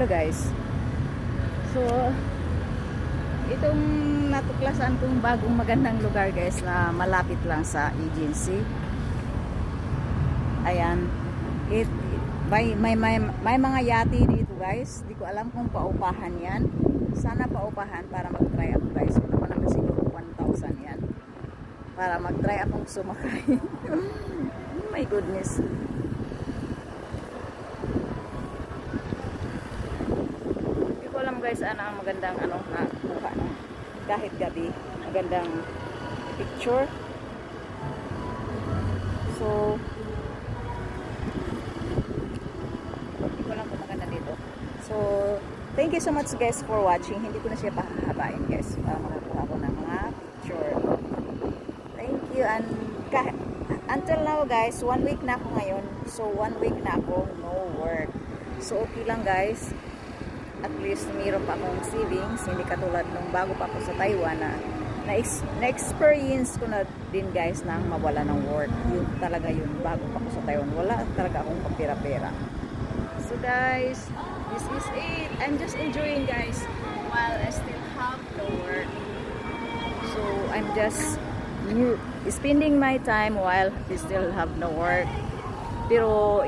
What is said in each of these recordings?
Pablo guys. So, itong natuklasan kong bagong magandang lugar guys na malapit lang sa agency. Ayan. It, may, may, may, may mga yati dito guys. Di ko alam kung paupahan yan. Sana paupahan para mag-try ako guys. Ito pa naman siguro 1,000 yan. Para mag-try akong sumakay. my goodness. Guys ano ang magandang ano na ng kahit gabi. Magandang picture. So, hindi ko lang kung maganda dito. So, thank you so much guys for watching. Hindi ko na siya pahahabain guys para makakuha ko ng mga picture. Thank you and kahit, until now guys, one week na ako ngayon. So, one week na ako no work. So, okay lang guys. At least mayroon pa akong savings. Hindi katulad nung bago pa ako sa Taiwan na na-ex- na-experience ko na din guys na mawala ng work. Yun talaga yun. Bago pa ako sa Taiwan. Wala talaga akong kapira-pera. So guys, this is it. I'm just enjoying guys while I still have no work. So I'm just spending my time while I still have no work. Pero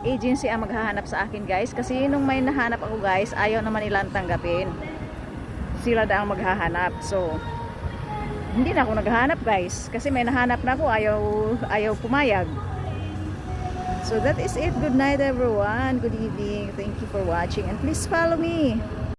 agency ang maghahanap sa akin guys kasi nung may nahanap ako guys ayaw naman nilang tanggapin. Sila daw ang maghahanap. So hindi na ako naghahanap guys kasi may nahanap na ako ayaw ayaw pumayag. So that is it. Good night everyone. Good evening. Thank you for watching and please follow me.